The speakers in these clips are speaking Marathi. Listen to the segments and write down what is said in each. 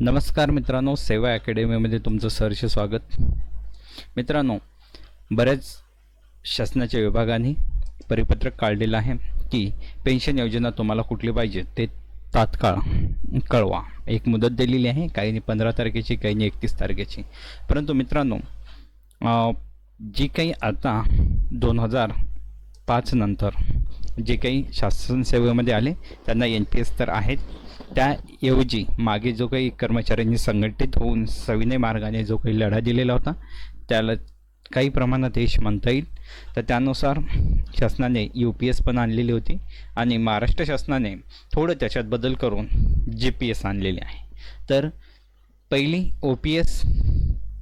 नमस्कार मित्रांनो सेवा अकॅडमीमध्ये तुमचं सहर्ष स्वागत. मित्रांनो बऱ्याच शासनाच्या विभागाने परिपत्रक काढलेलं आहे की पेन्शन योजना तुम्हाला कुठली पाहिजे ते तात्काळ कळवा. एक मुदत दिलेली आहे काहींनी पंधरा तारखेची काहींनी एकतीस तारखेची. परंतु मित्रांनो जी काही आता दोन हजार पाच नंतर जे काही शासन सेवेमध्ये आले त्यांना एन पी एस तर आहेत. त्याऐवजी मागे जो काही कर्मचाऱ्यांनी संघटित होऊन सविनय मार्गाने जो काही लढा दिलेला होता त्याला काही प्रमाणात यश म्हणता येईल. तर त्यानुसार शासनाने यू पी एस पण आणलेली होती आणि महाराष्ट्र शासनाने थोडं त्याच्यात बदल करून जी पी एस आणलेली आहे. तर पहिली O P S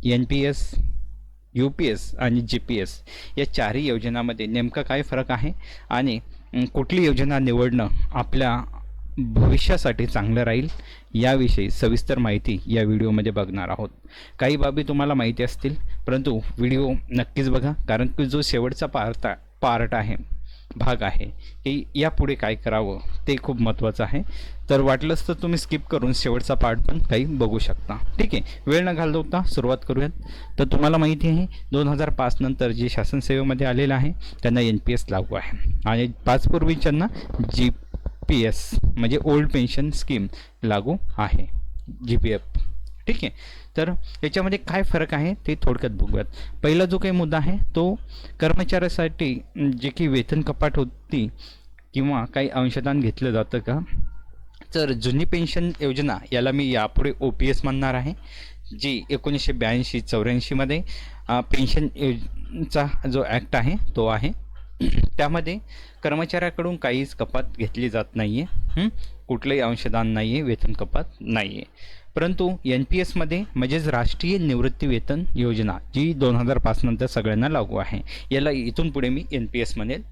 N P S U P S आणि जी पी एस या चारही योजनामध्ये नेमका काय फरक आहे? आणि कुठली योजना निवडणं आपल्या भविष्यासाठी चांगलं राहील? याविषयी सविस्तर माहिती या व्हिडिओमध्ये बघणार आहोत. काही बाबी तुम्हाला माहिती असतील परंतु व्हिडिओ नक्कीच बघा कारण की जो शेवटचा पार्ट पार्ट आहे भाग आहे की यापुढे काय करावं ते खूप महत्त्वाचं आहे. तर वाटलंच तर तुम्ही स्किप करून शेवटचा पार्ट पण काही बघू शकता. ठीक आहे वेळ न घालवता सुरुवात करूयात. तर तुम्हाला माहिती आहे दोन हजार पाच नंतर जे शासन सेवेमध्ये आलेलं आहे त्यांना एन पी एस लागू आहे. आणि पाचपूर्वी त्यांना जी पी एस म्हणजे ओल्ड पेन्शन स्कीम लागू आहे. जी पी एफ ठीक आहे. तर याच्यामध्ये काय फरक आहे ते थोडक्यात बघूयात. पहिला जो काही मुद्दा आहे तो कर्मचाऱ्यासाठी जे की वेतन कपात होती किंवा काही अंशदान घेतलं जातं का? तर जुनी पेन्शन योजना याला मी यापुढे ओ पी एस म्हणणार आहे जी एकोणीसशे ब्याऐंशी चौऱ्याऐंशीमध्ये पेन्शन योजचा जो ॲक्ट आहे तो आहे. त्यामध्ये कर्मचाऱ्याकडून काहीच कपात घेतली जात नाही आहे कुठलंही अंशदान नाही आहे वेतन कपात नाही आहे परंतु एन पी एसमध्ये म्हणजेच राष्ट्रीय निवृत्ती वेतन योजना जी दोन हजार पाचनंतर सगळ्यांना लागू आहे. याला इथून पुढे मी एन पी एस म्हणेल.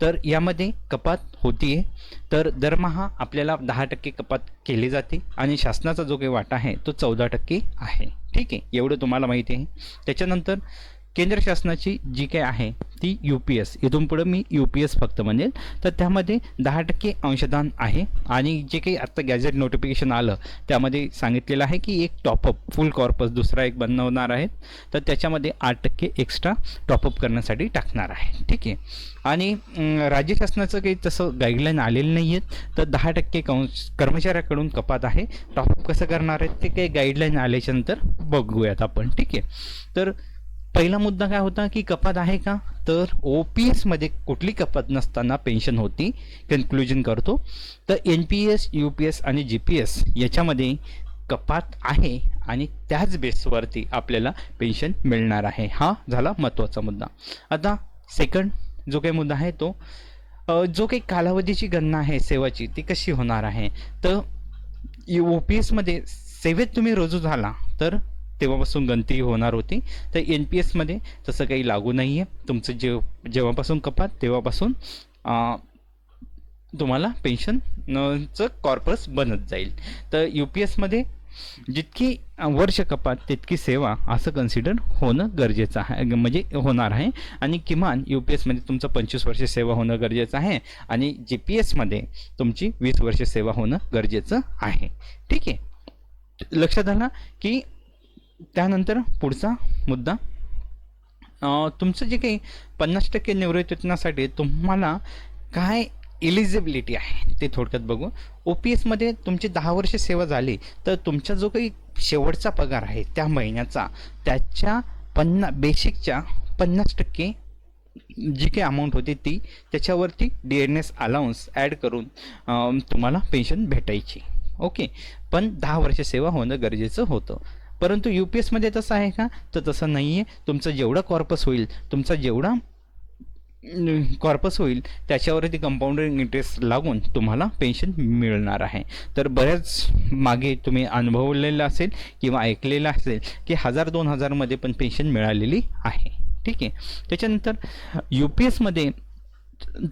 तर यामध्ये कपात होती आहे तर दरमहा आपल्याला दहा टक्के कपात केली जाते आणि शासनाचा जो काही वाटा आहे तो चौदा टक्के आहे. ठीक आहे एवढं तुम्हाला माहिती आहे. त्याच्यानंतर केंद्र शासनाची जी काही आहे ती यू पी एस इथून पुढं मी यू पी एस फक्त म्हणेल तर त्यामध्ये दहा टक्के अंशदान आहे. आणि जे काही आत्ता गॅझेट नोटिफिकेशन आलं त्यामध्ये सांगितलेलं आहे की एक टॉपअप फुल कॉर्पस दुसरा एक बनवणार आहे तर त्याच्यामध्ये आठ टक्के एक्स्ट्रा टॉपअप करण्यासाठी टाकणार आहे. ठीक आहे? आणि राज्य शासनाचं काही तसं गाईडलाईन आलेलं नाही आहेत तर दहा टक्के कंस कर्मचाऱ्याकडून कपात आहे. टॉपअप कसं करणार आहेत ते काही गाईडलाईन आल्याच्यानंतर बघूयात आपण. ठीक आहे? तर पहिला मुद्दा काय होता की कपात आहे का? तर ओ पी एसमध्ये कुठली कपात नसताना पेन्शन होती कन्क्लुजन करतो. तर N P S U P S आणि जी पी एस याच्यामध्ये कपात आहे आणि त्याच बेसवरती आपल्याला पेन्शन मिळणार आहे. हा झाला महत्त्वाचा मुद्दा. आता सेकंड जो काही मुद्दा आहे तो जो काही कालावधीची गणना आहे सेवाची ती कशी होणार आहे? तर ओ पी एसमध्ये सेवेत तुम्ही रुजू झाला तर तेव्हापासून गणती होणार होती. तर एन पी एसमध्ये तसं काही लागू नाही आहे तुमचं जे जेव्हापासून कपात तेव्हापासून तुम्हाला पेन्शन कॉर्पस बनत जाईल. तर यू पी एसमध्ये जितकी वर्ष कपात तितकी सेवा असं कन्सिडर होणं गरजेचं आहे. म्हणजे होणार आहे. आणि किमान यू पी एसमध्ये तुमचं पंचवीस वर्ष सेवा होणं गरजेचं आहे. आणि जी पी एसमध्ये तुमची वीस वर्ष सेवा होणं गरजेचं आहे. ठीक आहे? लक्षात आलं की त्यानंतर पुढचा मुद्दा. तुमचं जे काही पन्नास टक्के निवृत्तीसाठी तुम्हाला काय इलिजिबिलिटी आहे ते थोडक्यात बघू. ओ पी एसमध्ये तुमची दहा वर्ष सेवा झाली तर तुमचा जो काही शेवटचा पगार आहे त्या महिन्याचा त्याच्या पन्ना बेसिकच्या पन्नास टक्के जी काही अमाऊंट होती ती त्याच्यावरती D N S allowance add करून तुम्हाला पेन्शन भेटायची. ओके पण दहा वर्ष सेवा होणं गरजेचं होतं. परंतु यू पी एसमध्ये तसं आहे का? तर तसं नाही आहे तुमचं जेवढं कॉर्पस होईल तुमचा जेवढा कॉर्पस होईल त्याच्यावरती कंपाऊंडिंग इंटरेस्ट लागून तुम्हाला पेन्शन मिळणार आहे. तर बऱ्याच मागे तुम्ही अनुभवलेलं असेल किंवा ऐकलेलं असेल की हजार दोन हजारमध्ये पण पेन्शन मिळालेली आहे. ठीक आहे. त्याच्यानंतर यू पी एसमध्ये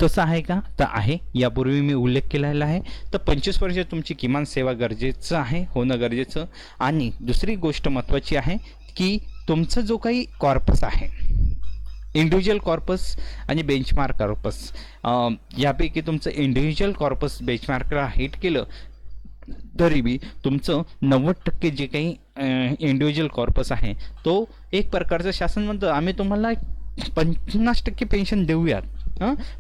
तसं आहे का? तर आहे. यापूर्वी मी उल्लेख केलेला आहे. तर पंचवीस वर्ष तुमची किमान सेवा गरजेचं आहे होणं गरजेचं. आणि दुसरी गोष्ट महत्त्वाची आहे की तुमचा जो काही कॉर्पस आहे इंडिव्हिज्युअल कॉर्पस आणि बेंचमार्क कॉर्पस यापैकी तुमचं इंडिव्हिज्युअल कॉर्पस बेंचमार्कला हिट केलं तरी बी तुमचं नव्वद टक्के जे काही इंडिव्हिज्युअल कॉर्पस आहे तो एक प्रकारचं शासन म्हणतं आम्ही तुम्हाला पन्नास टक्के पेन्शन देऊयात.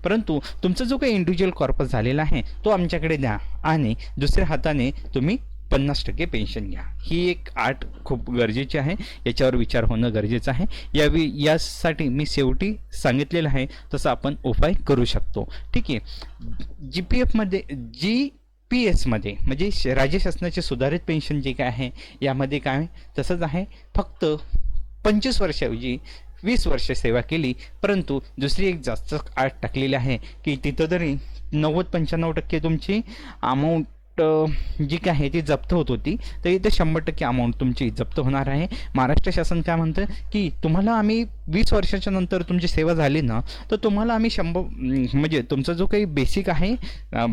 परंतु तुमचा जो काही इंडिव्हिज्युअल कॉर्पस झालेला आहे तो आमच्याकडे द्या. आणि दुसऱ्या हाताने तुम्ही पन्नास टक्के पेन्शन घ्या. ही एक आट खूप गरजेची आहे. याच्यावर विचार होणं गरजेचं आहे. यावी यासाठी मी शेवटी सांगितलेलं आहे तसं आपण उपाय करू शकतो. ठीक आहे. जी पी एफमध्ये जी पी एसमध्ये म्हणजे श- राज्य शासनाचे सुधारित पेन्शन जे काय आहे यामध्ये काय तसंच आहे. फक्त पंचवीस वर्षाऐवजी वीस वर्ष सेवा केली परंतु दुसरी एक जास्त आठ टाकलेली आहे की तिथं तरी नव्वद पंच्याण्णव टक्के तुमची अमाऊंट जी काय आहे ती जप्त होत होती तर इथे शंभर टक्के अमाऊंट तुमची जप्त होणार आहे. महाराष्ट्र शासन काय म्हणतं की तुम्हाला आम्ही वीस वर्षाच्या नंतर तुमची सेवा झाली ना तर तुम्हाला आम्ही शंभर म्हणजे तुमचा जो काही बेसिक आहे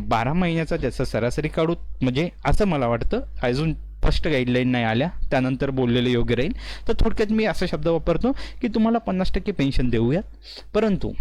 बारा महिन्याचा त्याचं सरासरी काढू म्हणजे असं मला वाटतं. अजून फर्स्ट गाईडलाईन नाही आल्या त्यानंतर बोललेलं योग्य राहील. तर थोडक्यात मी असा शब्द वापरतो की तुम्हाला पन्नास टक्के पेन्शन देऊयात. परंतु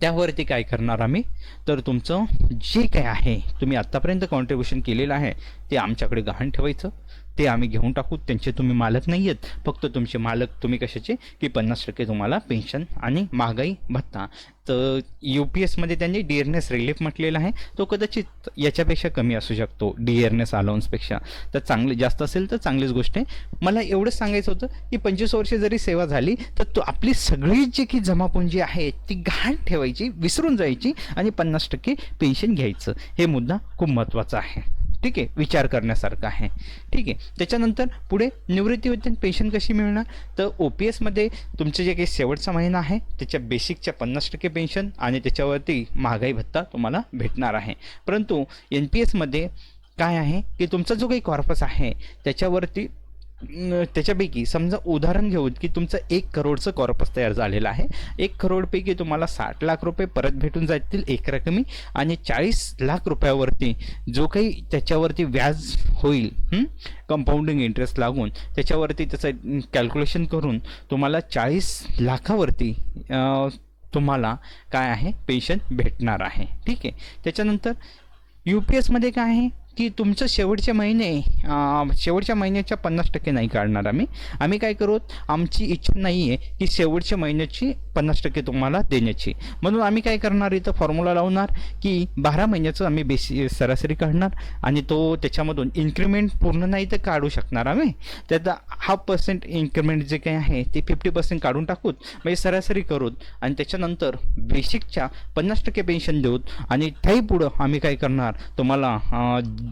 त्यावरती काय करणार आम्ही? तर तुमचं जे काय आहे तुम्ही आत्तापर्यंत कॉन्ट्रीब्युशन केलेलं आहे ते आमच्याकडे गहाण ठेवायचं. ते आम्ही घेऊन टाकू. त्यांचे तुम्ही मालक नाही आहेत फक्त तुमचे मालक तुम्ही कशाचे? की पन्नास टक्के तुम्हाला पेन्शन आणि महागाई भत्ता. तर यू पी एसमध्ये त्यांनी डिअरनेस रिलीफ म्हटलेला आहे. तो कदाचित याच्यापेक्षा कमी असू शकतो डिअरनेस अलाउन्सपेक्षा तर चांगले जास्त असेल तर चांगलीच गोष्ट आहे. मला एवढंच सांगायचं होतं की पंचवीस वर्षे जरी सेवा झाली तर तो आपली सगळी जी की जमापुंजी आहे ती गहाण ठेवायची विसरून जायची आणि पन्नास टक्के पेन्शन घ्यायचं. हे मुद्दा खूप महत्त्वाचा आहे. ठीक आहे विचार करण्यासारखा आहे. ठीक आहे त्याच्यानंतर पुढे निवृत्तीवेतन पेन्शन कशी मिळणार? तर ओ पी एसमध्ये तुमचं जे काही शेवटचा महिना आहे त्याच्या बेसिकच्या पन्नास टक्के पेन्शन आणि त्याच्यावरती महागाई भत्ता तुम्हाला भेटणार आहे. परंतु एन पी एसमध्ये काय आहे की तुमचा जो काही कॉर्पस आहे त्याच्यावरती त्याच्यापैकी समजा उदाहरण घेऊन की तुमचं एक करोडचं कॉर्पस तयार झालेलं आहे. एक करोडपैकी तुम्हाला साठ लाख रुपये परत भेटून जातील एक रकमी आणि चाळीस लाख रुपयावरती जो काही त्याच्यावरती व्याज होईल कंपाऊंडिंग इंटरेस्ट लागून त्याच्यावरती त्याचं कॅल्क्युलेशन करून तुम्हाला चाळीस लाखावरती तुम्हाला काय आहे? पेन्शन भेटणार आहे. ठीक आहे? त्याच्यानंतर यू पी एसमध्ये काय आहे? की तुमचं शेवटचे महिने शेवटच्या महिन्याच्या पन्नास टक्के नाही काढणार आम्ही. आम्ही काय करू? आमची इच्छा नाही आहे की शेवटच्या महिन्याची पन्नास टक्के तुम्हाला देण्याची. म्हणून आम्ही काय करणार इथं फॉर्म्युला लावणार की बारा महिन्याचं आम्ही बेसी सरासरी काढणार आणि तो त्याच्यामधून इन्क्रिमेंट पूर्ण नाही तर काढू शकणार आम्ही. त्यात हाफ पर्सेंट इन्क्रीमेंट जे काही आहे ते फिफ्टी पर्सेंट काढून टाकूत म्हणजे सरासरी करूत आणि त्याच्यानंतर बेसिकच्या पन्नास टक्के पेन्शन देऊत आणि त्याही पुढं आम्ही काय करणार तुम्हाला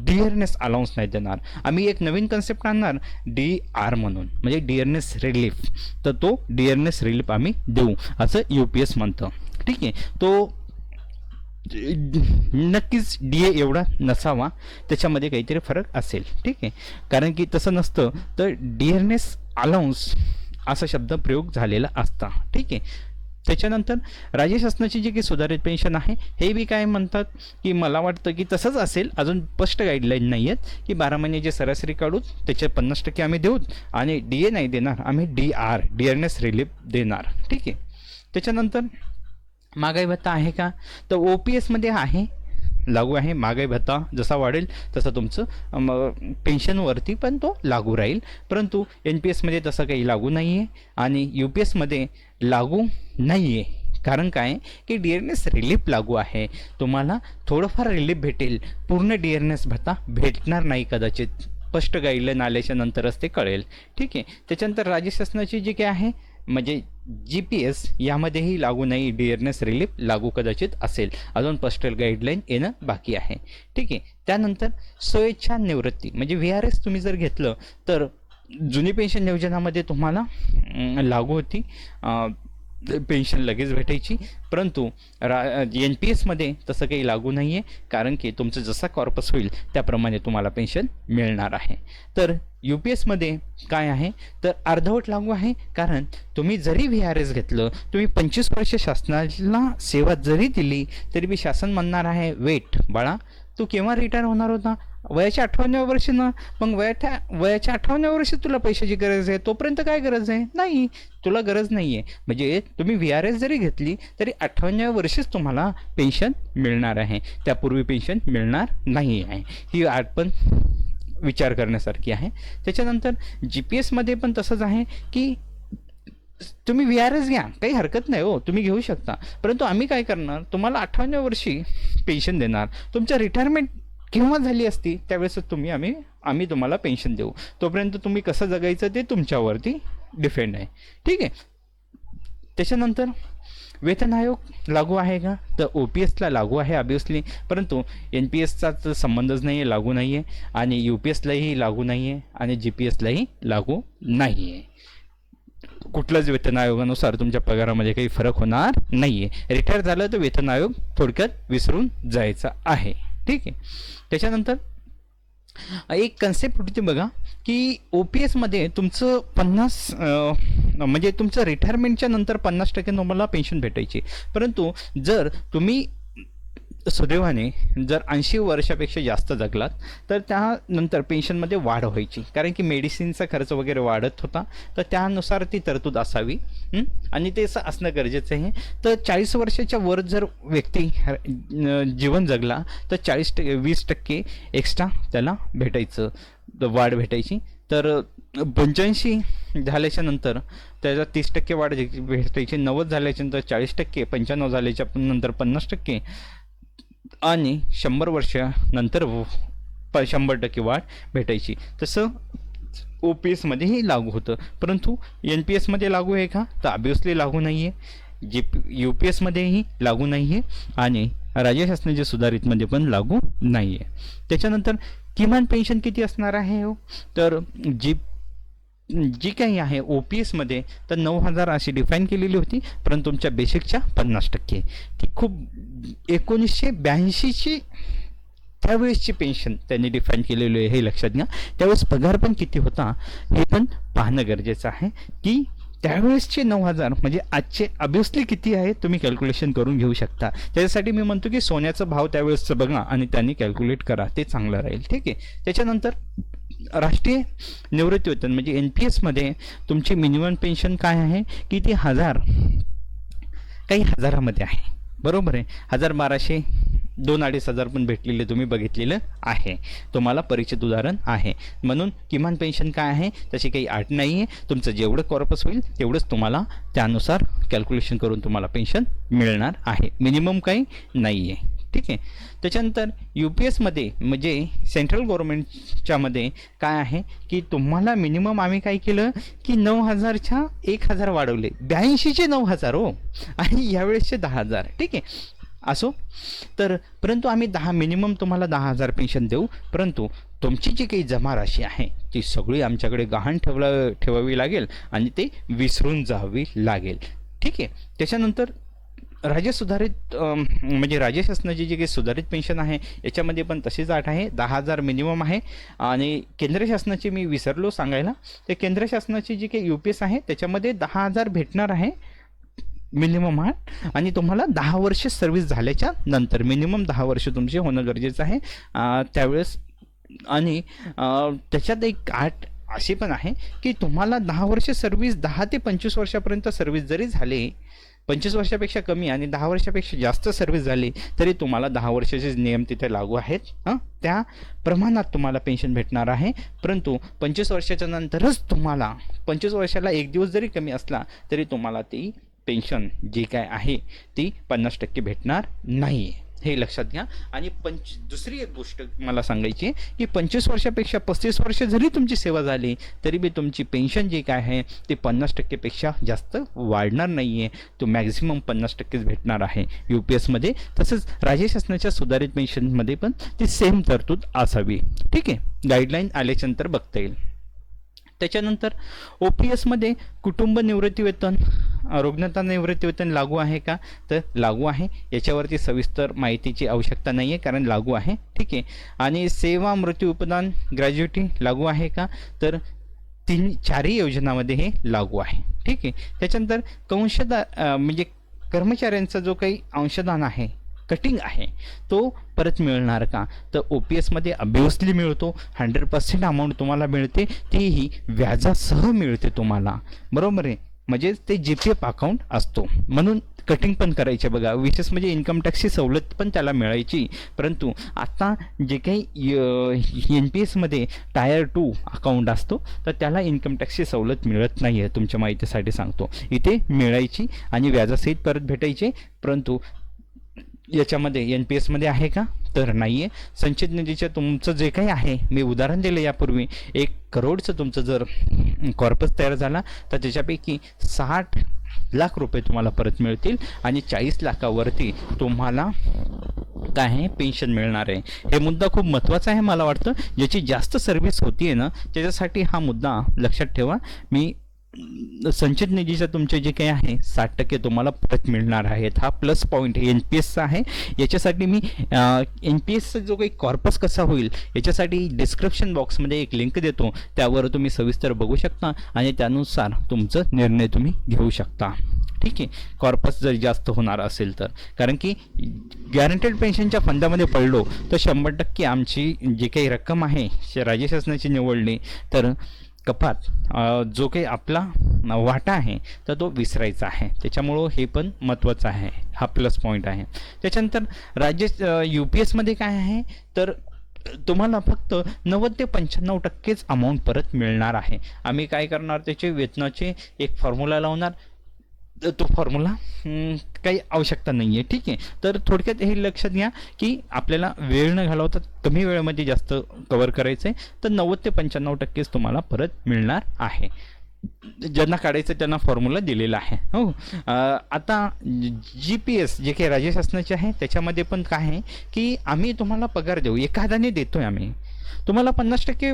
डिअरनेस अलाउन्स नाही देणार. आम्ही एक नवीन कन्सेप्ट आणणार डी आर म्हणून. म्हणजे डिअरनेस रिलीफ तर तो डिअरनेस रिलीफ आम्ही देऊ. असं यू पी एस म्हणतं. ठीक आहे? तो नक्कीच डी ए एवढा नसावा. त्याच्यामध्ये काहीतरी फरक असेल. ठीक आहे? कारण की तसं नसतं तर डिअरनेस अलाउन्स असा शब्द प्रयोग झालेला असता. ठीक आहे? त्याच्यानंतर राज्य शासनाची जी काही सुधारित पेन्शन आहे हे बी काय म्हणतात? की मला वाटतं की तसंच असेल. अजून स्पष्ट गाईडलाईन नाही आहेत की बारा महिन्याची सरासरी काढू त्याचे पन्नास टक्के आम्ही देऊत आणि डी ए नाही देणार आम्ही डी आर डिअरनेस रिलीफ देणार. ठीक आहे? त्याच्यानंतर महागाई भत्ता आहे का? तर ओ पी एसमध्ये आहे लागू आहे. महागाई भत्ता जसा वाढेल तसं तुमचं पेन्शनवरती पण तो लागू राहील. परंतु एन पी एसमध्ये तसं काही लागू नाही आहे आणि यू पी एसमध्ये लागू नाही आहे कारण काय? की डिअरनेस रिलीफ लागू आहे. तुम्हाला थोडंफार रिलीफ भेटेल. पूर्ण डिअरनेस भत्ता भेटणार नाही कदाचित. स्पष्ट गाईडलाईन आल्याच्या नंतरच ते कळेल. ठीक आहे? त्याच्यानंतर राज्य शासनाची जी काय आहे? म्हणजे जी पी एस यामध्येही लागू नाही डिअरनेस रिलीफ लागू कदाचित असेल. अजून पस्टल गाईडलाईन येणं बाकी आहे. ठीक आहे. त्यानंतर स्वेच्छा निवृत्ती म्हणजे व्ही आर एस तुम्ही जर घेतलं तर जुनी पेन्शन योजनामध्ये तुम्हाला लागू होती. पेन्शन लगेच भेटायची. परंतु रा एन पी एसमध्ये तसं काही लागू नाही आहे कारण की तुमचं जसा कॉर्पस होईल त्याप्रमाणे तुम्हाला पेन्शन मिळणार आहे. तर यू पी एसमध्ये काय आहे? तर अर्धवट लागू आहे. कारण तुम्ही जरी व्ही आर एस घेतलं तुम्ही पंचवीस वर्ष शासनाला सेवा जरी दिली तरी मी शासन म्हणणार आहे वेट बाळा तू केव्हा रिटायर होणार होता? वयाच्या अठ्ठावन्नव्या वर्षी ना मग वयाच्या वयाच्या अठ्ठावन्नव्या वर्षी तुला पैशाची गरज आहे तोपर्यंत काय गरज आहे? नाही तुला गरज नाही आहे म्हणजे तुम्ही व्ही आर एस जरी घेतली तरी अठ्ठावन्नव्या वर्षीच तुम्हाला पेन्शन मिळणार आहे. त्यापूर्वी पेन्शन मिळणार नाही आहे ही आठ पण विचार करण्यासारखी आहे. त्याच्यानंतर जी पी एसमध्ये पण तसंच आहे की तुम्ही व्ही आर एस घ्या काही हरकत नाही हो तुम्ही घेऊ शकता. परंतु आम्ही काय करणार तुम्हाला अठ्ठावन्नव्या वर्षी पेन्शन देणार. तुमच्या रिटायरमेंट केव्हा झाली असती त्यावेळेसच तुम्ही आम्ही आम्ही तुम्हाला पेन्शन देऊ. तोपर्यंत तुम्ही कसं जगायचं ते तुमच्यावरती डिपेंड आहे. ठीक आहे? त्याच्यानंतर वेतन आयोग लागू आहे का? तर ओ पी एसला लागू आहे ऑबियसली परंतु एन पी एसचा तर संबंधच नाही आहे लागू नाही आहे आणि यू पी एसलाही लागू नाही आहे आणि जी पी एसलाही लागू नाही आहे कुठल्याच वेतन आयोगानुसार तुमच्या पगारामध्ये काही फरक होणार नाही आहे रिटायर झालं तर वेतन आयोग थोडक्यात विसरून जायचा आहे. ठीक आहे. त्याच्यानंतर एक कन्सेप्ट होती बघा की ओ पी एसमध्ये तुमचं पन्नास म्हणजे तुमचं रिटायरमेंटच्या नंतर पन्नास टक्के तुम्हाला पेन्शन भेटायची. परंतु जर तुम्ही सुदैवाने जर ऐंशी वर्षापेक्षा जास्त जगलात तर त्यानंतर पेन्शनमध्ये वाढ व्हायची. कारण की मेडिसिनचा खर्च वगैरे वाढत होता तर त्यानुसार ती तरतूद असावी. आणि ते असं असणं गरजेचं आहे. तर चाळीस वर्षाच्या वर जर व्यक्ती जीवन जगला तर चाळीस टक्के वीस टक्के एक्स्ट्रा त्याला भेटायचं वाढ भेटायची. तर पंच्याऐंशी झाल्याच्यानंतर त्याचा तीस टक्के वाढ भेटायची नव्वद झाल्याच्यानंतर चाळीस टक्के पंच्याण्णव झाल्याच्यानंतर पन्नास टक्के आणि शंभर वर्षानंतर व- प शंभर टक्के वाढ भेटायची. तसं ओ पी एसमध्येही लागू होतं. परंतु एन पी एसमध्ये लागू आहे का? तर ऑबियसली लागू नाही आहे. जे पी यू पी एसमध्येही लागू नाही आहे आणि राज्य शासनाच्या सुधारितमध्ये पण लागू नाही आहे. त्याच्यानंतर किमान पेन्शन किती असणार आहे हो? तर जी जी काही आहे ओ पी एसमध्ये तर नऊ हजार अशी डिफाईन केलेली होती परंतु तुमच्या बेसिकच्या पन्नास टक्के. ती खूप एकोणीसशे ब्याऐंशीची त्यावेळेसची पेन्शन त्यांनी डिफाईन केलेली आहे हे लक्षात घ्या. त्यावेळेस पगार पण किती होता हे पण पाहणं गरजेचं आहे की त्यावेळेसचे नऊ हजार म्हणजे आजचे ऑब्विसली किती आहे तुम्ही कॅल्क्युलेशन करून घेऊ शकता. त्याच्यासाठी मी म्हणतो की सोन्याचा भाव त्यावेळेसचं बघा आणि त्यांनी कॅल्क्युलेट करा ते चांगलं राहील ठीक आहे. त्याच्यानंतर राष्ट्रीय निवृत्ती वेतन म्हणजे एन पी एसमध्ये तुमची मिनिमम पेन्शन काय आहे? की ती हजार? काही हजारामध्ये आहे. बरोबर आहे? हजार बाराशे दोन अडीच हजार पण भेटलेले तुम्ही बघितलेलं आहे. तुम्हाला परिचित उदाहरण आहे. म्हणून किमान पेन्शन काय आहे? तशी काही अट नाही आहे तुमचं जेवढं कॉर्पस होईल तेवढंच तुम्हाला त्यानुसार कॅल्क्युलेशन करून तुम्हाला पेन्शन मिळणार आहे. मिनिमम काही नाही आहे ठीक आहे. त्याच्यानंतर यू पी एसमध्ये म्हणजे सेंट्रल गव्हर्मेंटच्यामध्ये काय आहे की तुम्हाला मिनिमम आम्ही काय केलं की नऊ हजारच्या एक हजार वाढवले. ब्याऐंशीचे नऊ हजार हो. आणि यावेळेसचे दहा हजार. ठीक आहे. असो. तर परंतु आम्ही दहा मिनिमम तुम्हाला दहा हजार पेन्शन देऊ. परंतु तुमची जी काही जमा राशी आहे ती सगळी आमच्याकडे गहाण ठेवला ठेवावी लागेल आणि ते विसरून जावी लागेल. ठीक आहे. त्याच्यानंतर राज्य सुधारित म्हणजे राज्य शासनाची जी काही सुधारित पेन्शन आहे याच्यामध्ये पण तशीच अट आहे दहा हजार मिनिमम आहे. आणि केंद्र शासनाची मी विसरलो सांगायला ते केंद्र शासनाची जी काही यू पी एस आहे त्याच्यामध्ये दहा हजार भेटणार आहे मिनिमम आठ. आणि तुम्हाला दहा वर्ष सर्व्हिस झाल्याच्यानंतर मिनिमम दहा वर्ष तुमचे होणं गरजेचं आहे. त्यावेळेस आणि त्याच्यात एक आठ अशी पण आहे की तुम्हाला दहा वर्ष सर्व्हिस दहा ते पंचवीस वर्षापर्यंत सर्व्हिस जरी झाली पंचवीस वर्षापेक्षा कमी आणि दहा वर्षापेक्षा जास्त सर्व्हिस झाली तरी तुम्हाला दहा वर्षाचे नियम तिथे लागू आहेत. हां? त्या प्रमाणात तुम्हाला पेन्शन भेटणार आहे. परंतु पंचवीस वर्षाच्या नंतरच तुम्हाला पंचवीस वर्षाला एक दिवस जरी कमी असला तरी तुम्हाला ती पेन्शन जी काय आहे ती पन्नास टक्के भेटणार नाही. आहे हे लक्षात घ्या. आणि पंच दुसरी एक गोष्ट मला सांगायची आहे की पंचवीस वर्षापेक्षा पस्तीस वर्ष जरी तुमची सेवा झाली तरी बी तुमची पेन्शन जी काय आहे ते पन्नास टक्केपेक्षा जास्त वाढणार नाही आहे तो मॅक्झिमम पन्नास टक्केच भेटणार आहे यू पी एसमध्ये तसंच राज्य शासनाच्या सुधारित पेन्शनमध्ये पण ती सेम तरतूद असावी. ठीक आहे? गाईडलाईन आल्याच्यानंतर बघता येईल. त्याच्यानंतर ओ पी एसमध्ये कुटुंब निवृत्तीवेतन रुग्णता निवृत्तीवेतन लागू आहे का? तर लागू आहे. याच्यावरती सविस्तर माहितीची आवश्यकता नाही आहे कारण लागू आहे. ठीक आहे. आणि सेवा मृत्यू उपदान ग्रॅज्युटी लागू आहे का? तर तीन चारही योजनामध्ये हे लागू आहे. ठीक आहे. त्याच्यानंतर कंशदा म्हणजे कर्मचाऱ्यांचा जो काही अंशदान आहे कटिंग आहे. तो परत मिळणार का? तर ओ पी एसमध्ये अबियसली मिळतो. हंड्रेड पर्सेंट अमाऊंट तुम्हाला मिळते. तीही व्याजासह मिळते तुम्हाला. बरोबर आहे? म्हणजे ते जी पी एफ अकाउंट असतो. म्हणून कटिंग पण करायचे बघा. विशेष म्हणजे इन्कम टॅक्सची सवलत पण त्याला मिळायची. परंतु आता जे काही एन पी एसमध्ये टायर टू अकाउंट असतो तर त्याला इन्कम टॅक्सची सवलत मिळत नाही आहे तुमच्या माहितीसाठी सांगतो. इथे मिळायची आणि व्याजासहित परत भेटायचे. परंतु याच्यामध्ये एन पी एसमध्ये आहे का? तर नाही आहे संचित निधीचं तुमचं जे काही आहे मी उदाहरण दिलं यापूर्वी. एक करोडचं तुमचं जर कॉर्पस तयार झाला तर त्याच्यापैकी साठ लाख रुपये तुम्हाला परत मिळतील आणि चाळीस लाखावरती तुम्हाला काय आहे? पेन्शन मिळणार आहे. हे मुद्दा खूप महत्त्वाचा आहे मला वाटतं. ज्याची जास्त सर्व्हिस होती आहे ना त्याच्यासाठी हा मुद्दा लक्षात ठेवा. मी संचित निधीचं तुमचे जे काही आहे साठ टक्के तुम्हाला परत मिळणार आहेत. हा प्लस पॉईंट एन पी एसचा आहे. याच्यासाठी मी एन पी एसचा जो काही कॉर्पस कसा होईल याच्यासाठी डिस्क्रिप्शन बॉक्समध्ये एक लिंक देतो. त्यावर तुम्ही सविस्तर बघू शकता आणि त्यानुसार तुमचं निर्णय तुम्ही घेऊ शकता. ठीक आहे? कॉर्पस जर जास्त होणार असेल तर. कारण की गॅरंटेड पेन्शनच्या फंडामध्ये पडलो तर शंभर टक्के आमची जी काही रक्कम आहे राज्य शासनाची निवडली तर कपात जो काही आपला वाटा आहे तर तो विसरायचा आहे. त्याच्यामुळं हे पण महत्त्वाचं आहे. हा प्लस पॉईंट आहे. त्याच्यानंतर राज्य यू पी एसमध्ये काय आहे? तर तुम्हाला फक्त नव्वद ते पंच्याण्णव टक्केच अमाऊंट परत मिळणार आहे. आम्ही काय करणार? त्याचे वेतनाचे एक फॉर्म्युला लावणार. तो फॉर्म्युला काही आवश्यकता नाही आहे ठीक आहे? तर थोडक्यात हे लक्षात घ्या की आपल्याला वेळ न घालवता कमी वेळेमध्ये जास्त कवर करायचं आहे तर नव्वद ते पंच्याण्णव टक्केच तुम्हाला परत मिळणार आहे. ज्यांना काढायचं त्यांना फॉर्म्युला दिलेला आहे. हो. आता जी पी एस जे काही राज्य शासनाचे आहे त्याच्यामध्ये पण काय आहे की आम्ही तुम्हाला पगार देऊ. एखाद्याने देतो आहे आम्ही. तुम्हाला पन्नास टक्के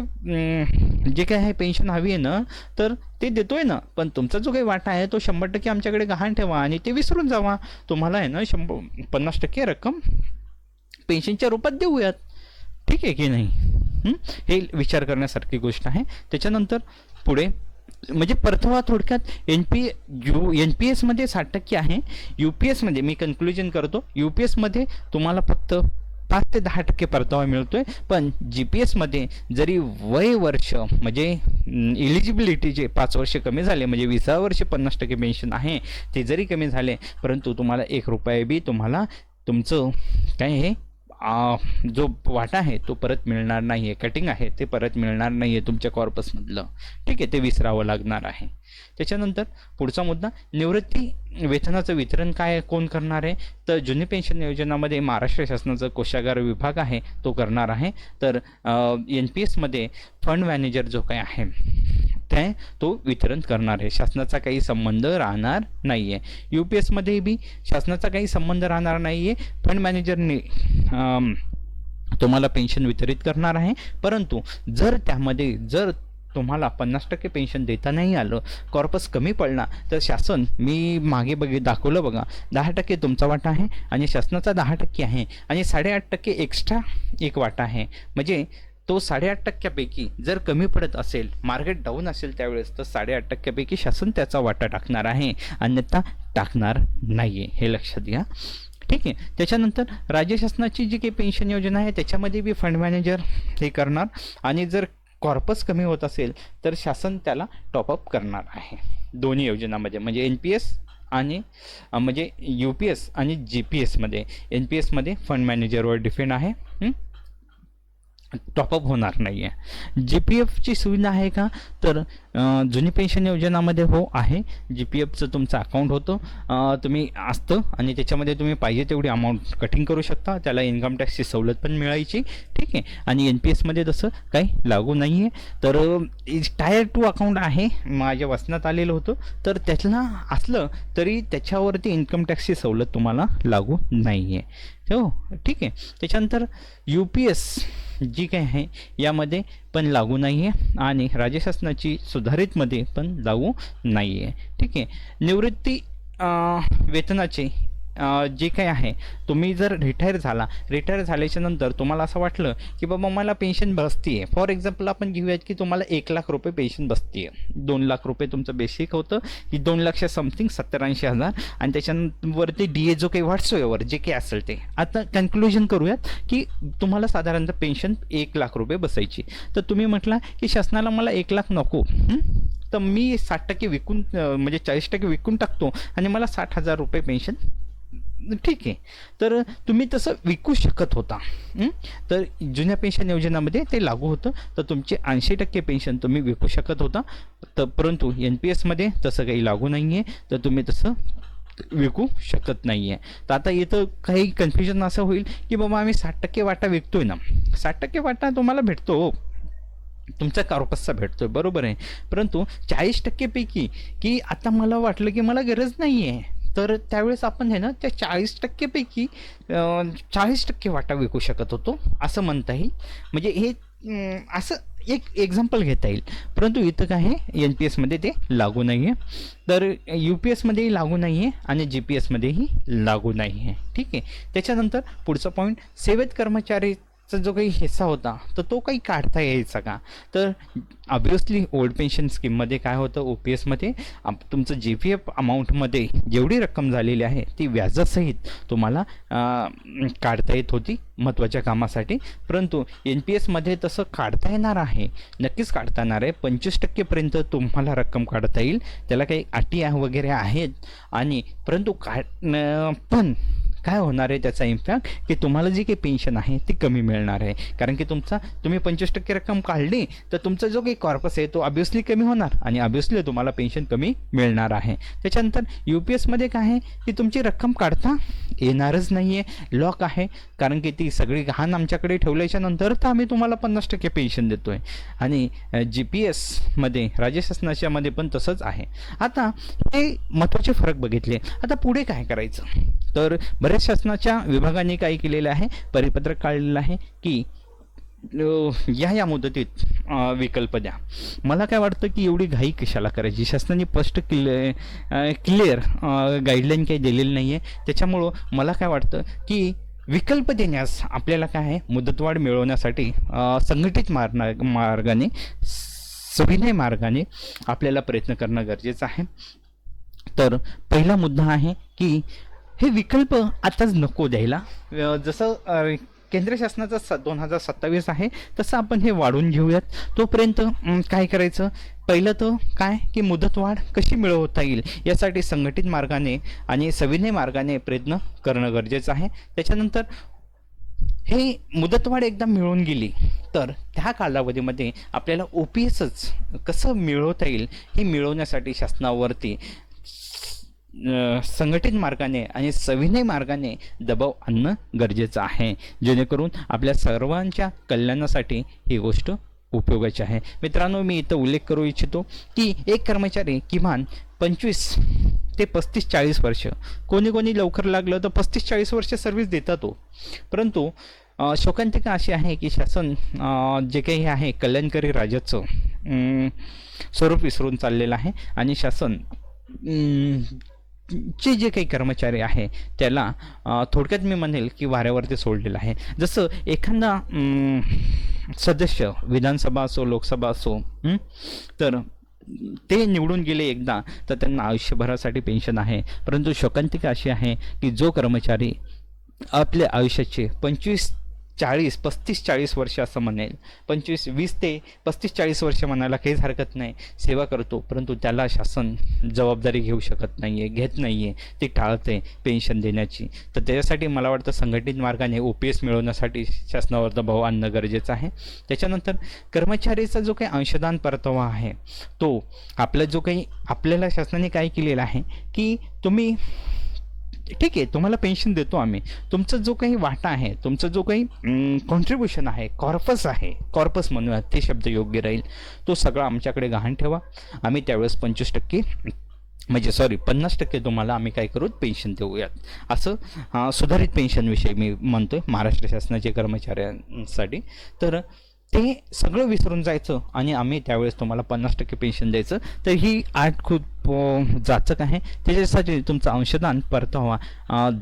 जे काय आहे पेन्शन हवी आहे ना तर ते देतोय ना. पण तुमचा जो काही वाटा आहे तो शंभर टक्के आमच्याकडे गहाण ठेवा आणि ते विसरून जावा. तुम्हाला आहे ना शंभर पन्नास टक्के रक्कम पेन्शनच्या रूपात देऊयात. ठीक आहे की नाही? हे विचार करण्यासारखी गोष्ट आहे. त्याच्यानंतर पुढे म्हणजे परतवा थोडक्यात N P U N P एसमध्ये साठ टक्के आहे. यू पी एसमध्ये मी कन्क्लुजन करतो. यू पी एसमध्ये तुम्हाला फक्त पाच ते दहा टक्के परतावा मिळतोय. पण जी पी एसमध्ये जरी वय वर्ष म्हणजे इलिजिबिलिटीचे पाच वर्ष कमी झाले म्हणजे विसा वर्ष पन्नास टक्के पेन्शन आहे ते जरी कमी झाले परंतु तुम्हाला एक रुपये बी तुम्हाला तुमचं काय हे जो वाटा आहे तो परत मिळणार नाही आहे कटिंग आहे ते परत मिळणार नाही आहे तुमच्या कॉर्पसमधलं ठीक आहे ते विसरावं लागणार आहे. त्याच्यानंतर पुढचा मुद्दा निवृत्ती वेतनाचं वितरण काय कोण करणार आहे? तर जुनी पेन्शन योजनामध्ये महाराष्ट्र शासनाचा कोशागार विभाग आहे तो करणार आहे. तर एन पी एसमध्ये फंड मॅनेजर जो काय आहे ते तो वितरण करणार आहे. शासनाचा काही संबंध राहणार नाही आहे यू पी एसमध्ये बी शासनाचा काही संबंध राहणार नाही आहे फंड मॅनेजरने तुम्हाला पेन्शन वितरित करणार आहे. परंतु जर त्यामध्ये जर तुम्हाला पन्नास टक्के पेन्शन देता नाही आलं कॉर्पस कमी पडला तर शासन मी मागे बघे दाखवलं बघा दहा टक्के तुमचा वाटा आहे आणि शासनाचा दहा टक्के आहे आणि साडेआठ टक्के एक्स्ट्रा एक वाटा आहे. म्हणजे तो साडेआठ टक्क्यापैकी जर कमी पडत असेल मार्केट डाऊन असेल त्यावेळेस तर साडेआठ टक्क्यापैकी शासन त्याचा वाटा टाकणार आहे. अन्यथा टाकणार नाही आहे हे लक्षात घ्या. ठीक आहे. त्याच्यानंतर राज्य शासनाची जी काही पेन्शन योजना आहे त्याच्यामध्ये बी फंड मॅनेजर हे करणार. आणि जर कॉर्पस कमी होत असेल तर शासन त्याला टॉपअप करणार आहे. दोन्ही योजनामध्ये. म्हणजे एन पी एस आणि म्हणजे यू पी एस आणि जी पी एसमध्ये एन पी एसमध्ये फंड मॅनेजरवर डिपेंड आहे. टॉपअप होणार नाही आहे जी पी एफची सुविधा आहे का? तर जुनी पेन्शन योजनामध्ये हो आहे. जी पी एफचं तुमचं अकाउंट होतं. तुम्ही असतं आणि त्याच्यामध्ये तुम्ही पाहिजे तेवढी अमाऊंट कटिंग करू शकता. त्याला इन्कम टॅक्सची सवलत पण मिळायची. ठीक आहे. आणि एन पी एसमध्ये तसं काही लागू नाही आहे तर टायर टू अकाउंट आहे. माझ्या वचनात आलेलं होतं. तर त्याला असलं तरी त्याच्यावरती इन्कम टॅक्सची सवलत तुम्हाला लागू नाही आहे हो ठीक आहे. त्याच्यानंतर यू पी एस जी काय आहे यामध्ये पण लागू नाही आहे आणि राज्य शासनाची सुधारितमध्ये पण लागू नाही आहे ठीक आहे. निवृत्ती वेतनाचे जे काही आहे तुम्ही जर रिटायर झाला रिटायर झाल्याच्यानंतर तुम्हाला असं वाटलं की बाबा मला पेन्शन बसती आहे फॉर एक्झाम्पल आपण घेऊयात की तुम्हाला एक लाख रुपये पेन्शन बसती आहे दोन लाख रुपये तुमचं बेसिक होतं की दोन लाख समथिंग सत्तर ऐंशी हजार. आणि त्याच्यावरती डी ए जो काही व्हॉट्सअवर जे काही असेल ते. आता कन्क्लुजन करूयात की तुम्हाला साधारणतः पेन्शन एक लाख रुपये बसायची. तर तुम्ही म्हटला की शासनाला मला एक लाख नको. तर मी साठ टक्के विकून म्हणजे चाळीस टक्के विकून टाकतो आणि मला साठ हजार रुपये पेन्शन ठीक आहे. तर तुम्ही तसं विकू शकत होता. तर जुन्या पेन्शन योजनामध्ये ते लागू होतं. तर तुमचे ऐंशी टक्के पेन्शन तुम्ही विकू शकत होता. तर परंतु एन पी एसमध्ये तसं काही लागू नाही आहे तर तुम्ही तसं विकू शकत नाही आहे तर आता इथं काही कन्फ्युजन असं होईल की बाबा आम्ही साठ टक्के वाटा विकतोय ना. साठ टक्के वाटा तुम्हाला भेटतो. तुमचा तुमचा भेटतो भेटतोय. बरोबर आहे. परंतु चाळीस टक्केपैकी की आता मला वाटलं की मला गरज नाही आहे तर त्यावेळेस आपण आहे ना त्या चाळीस टक्केपैकी चाळीस टक्के वाटा विकू शकत होतो असं म्हणता येईल. म्हणजे हे असं एक एक्झाम्पल घेता येईल. परंतु इथं काय आहे एन पी एसमध्ये ते लागू नाही आहे तर यू पी एसमध्येही लागू नाही आहे आणि जी पी एसमध्येही लागू नाही आहे ठीक आहे? त्याच्यानंतर पुढचा पॉईंट सेवेत कर्मचारी कर्मचारीचा जो काही हिस्सा होता तर तो काही काढता यायचा का? तर ऑब्वियसली ओल्ड पेन्शन स्कीममध्ये काय होतं ओ पी एसमध्ये तुमचं जे पी एफ अमाऊंटमध्ये जेवढी रक्कम झालेली आहे ती व्याजासहित तुम्हाला काढता येत होती महत्त्वाच्या कामासाठी. परंतु एन पी एसमध्ये तसं काढता येणार आहे नक्कीच काढता येणार आहे. पंचवीस टक्केपर्यंत तुम्हाला रक्कम काढता येईल. त्याला काही अटी वगैरे आहेत. आणि परंतु काढ पण काय होणार आहे त्याचा इम्पॅक्ट की तुम्हाला जी काही पेन्शन आहे ती कमी मिळणार आहे. कारण की तुमचा तुम्ही पंचवीस टक्के रक्कम काढली तर तुमचा जो काही कॉर्पस आहे तो ऑब्वियसली कमी होणार. आणि ऑब्वियसली तुम्हाला पेन्शन कमी मिळणार आहे. त्याच्यानंतर यू पी एसमध्ये काय आहे की तुमची रक्कम काढता येणारच नाही आहे लॉक आहे. कारण की ती सगळी घाण आमच्याकडे ठेवल्याच्या नंतर तर आम्ही तुम्हाला पन्नास टक्के पेन्शन देतो आहे आणि जी पी एसमध्ये राज्य शासनाच्यामध्ये पण तसंच आहे. आता हे महत्त्वाचे फरक बघितले. आता पुढे काय करायचं? तर भारत शासनाच्या विभागाने काय केलेलं आहे? परिपत्रक काढलेलं आहे की या या मुदतीत विकल्प द्या. मला काय वाटतं की एवढी घाई कशाला करायची? शासनाने स्पष्ट क्लिअर क्लिअर गाईडलाईन काही दिलेली नाही आहे त्याच्यामुळं मला काय वाटतं की विकल्प देण्यास आपल्याला काय आहे? मुदतवाढ मिळवण्यासाठी संघटित मार्ना मार्गाने सविनय मार्गाने आपल्याला प्रयत्न करणं गरजेचं आहे. तर पहिला मुद्दा आहे की हे विकल्प आताच नको द्यायला. जसं केंद्र शासनाचा स दोन हजार सत्तावीस आहे तसं आपण हे वाढवून घेऊयात. तोपर्यंत काय करायचं? पहिलं तर काय? की मुदतवाढ कशी मिळवता येईल? यासाठी संघटित मार्गाने आणि सविनय मार्गाने प्रयत्न करणं गरजेचं आहे. त्याच्यानंतर हे मुदतवाढ एकदा मिळून गेली तर त्या कालावधीमध्ये आपल्याला ओ पी एसच कसं मिळवता येईल हे मिळवण्यासाठी शासनावरती संघटित मार्गाने आणि सविनय मार्गाने दबाव आणणं गरजेचं आहे. जेणेकरून आपल्या सर्वांच्या कल्याणासाठी ही गोष्ट उपयोगाची आहे. मित्रांनो मी इथं उल्लेख करू इच्छितो की एक कर्मचारी किमान पंचवीस ते पस्तीस चाळीस वर्ष. कोणी कोणी लवकर लागलं तर पस्तीस चाळीस वर्ष सर्व्हिस देतात तो परंतु शोकांतिका अशी आहे की शासन जे काही आहे कल्याणकारी राज्याचं स्वरूप विसरून चाललेलं आहे आणि शासन चे जे काही कर्मचारी आहे त्याला थोडक्यात मी म्हणेल की वाऱ्यावरती सोडलेलं आहे. जसं एखादा सदस्य विधानसभा असो लोकसभा असो तर ते निवडून गेले एकदा तर त्यांना आयुष्यभरासाठी पेन्शन आहे. परंतु शोकांतिका अशी आहे की जो कर्मचारी आपल्या आयुष्याचे पंचवीस चाळीस पस्तीस चाळीस वर्ष असं म्हणेल. पंचवीस वीस ते पस्तीस चाळीस वर्ष म्हणायला काहीच हरकत नाही. सेवा करतो परंतु त्याला शासन जबाबदारी घेऊ शकत नाही आहे घेत नाही आहे ती टाळते पेन्शन देण्याची. तर त्याच्यासाठी मला वाटतं संघटित मार्गाने ओ पी एस मिळवण्यासाठी शासनावर दबाव आणणं गरजेचं आहे. त्याच्यानंतर कर्मचारीचा जो काही अंशदान परतावा आहे तो आपला जो काही आपल्याला शासनाने काय केलेलं आहे की तुम्ही ठीक आहे तुम्हाला पेन्शन देतो आम्ही. तुमचा जो काही वाटा आहे तुमचा जो काही कॉन्ट्रीब्युशन आहे कॉर्पस आहे कॉर्पस म्हणूया ते शब्द योग्य राहील तो सगळा आमच्याकडे गहाण ठेवा. आम्ही त्यावेळेस पंचवीस टक्के म्हणजे सॉरी पन्नास टक्के तुम्हाला आम्ही काय करू पेन्शन देऊयात. असं सुधारित पेन्शनविषयी मी म्हणतो आहे महाराष्ट्र शासनाचे कर्मचाऱ्यांसाठी. तर ते सगळं विसरून जायचं आणि आम्ही त्यावेळेस तुम्हाला पन्नास टक्के पेन्शन द्यायचं. तर ही आठ खूप जाचक आहे. त्याच्यासाठी तुमचं अंशदान परतावा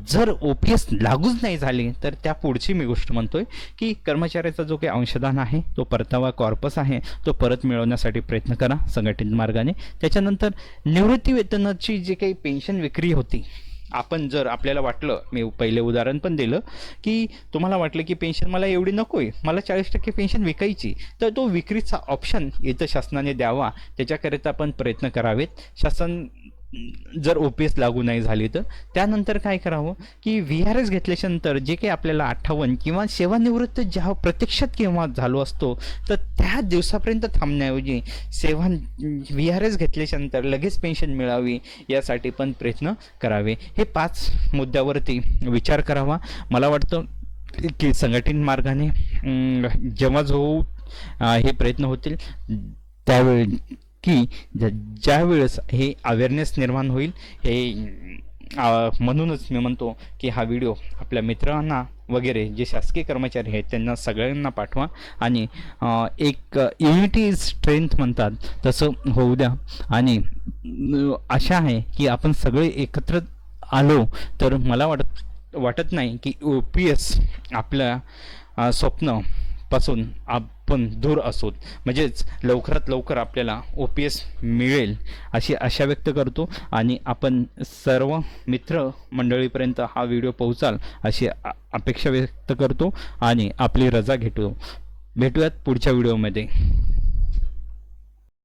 जर ओ पी एस लागूच नाही झाली तर त्या पुढची मी गोष्ट म्हणतोय की कर्मचाऱ्याचा जो काही अंशदान आहे तो परतावा कॉर्पस आहे तो परत मिळवण्यासाठी प्रयत्न करा संघटित मार्गाने. त्याच्यानंतर निवृत्ती वेतनाची जी काही पेन्शन विक्री होती आपण जर आपल्याला वाटलं मी पहिले उदाहरण पण दिलं की तुम्हाला वाटलं की पेन्शन मला एवढी नको आहे मला चाळीस टक्के पेन्शन विकायची तर तो विक्रीचा ऑप्शन इथं शासनाने द्यावा त्याच्याकरिता आपण प्रयत्न करावेत. शासन जर ओ पी एस लागू नाही झाली तर. त्यानंतर काय करावं? की व्ही आर एस घेतल्याच्यानंतर जे काही आपल्याला अठ्ठावन्न किंवा सेवानिवृत्त ज्या प्रत्यक्षात केव्हा झालो असतो तर त्या दिवसापर्यंत थांबण्याऐवजी सेवा व्ही आर एस घेतल्याच्यानंतर लगेच पेन्शन मिळावी यासाठी पण प्रयत्न करावे. हे पाच मुद्द्यावरती विचार करावा. मला वाटतं की संघटित मार्गाने जेव्हा जो हे प्रयत्न होतील त्यावेळी की ज्या वेळेस हे अवेअरनेस निर्माण होईल हे म्हणूनच मी म्हणतो की हा व्हिडिओ आपल्या मित्रांना वगैरे जे शासकीय कर्मचारी आहेत त्यांना सगळ्यांना पाठवा. आणि एक युनिटी इज स्ट्रेंथ म्हणतात तसं होऊ द्या. आणि अशा आशा आहे की आपण सगळे एकत्र आलो तर मला वाटत वाटत नाही की ओ पी एस आपल्या स्वप्न पासून आपण दूर असोत. म्हणजेच लवकरात लवकर आपल्याला ओ पी एस मिळेल अशी आशा व्यक्त करतो आणि आपण सर्व मित्र मंडळीपर्यंत हा व्हिडिओ पोहोचाल अशी अपेक्षा व्यक्त करतो आणि आपली रजा घेतो. भेटूयात पुढच्या व्हिडिओमध्ये.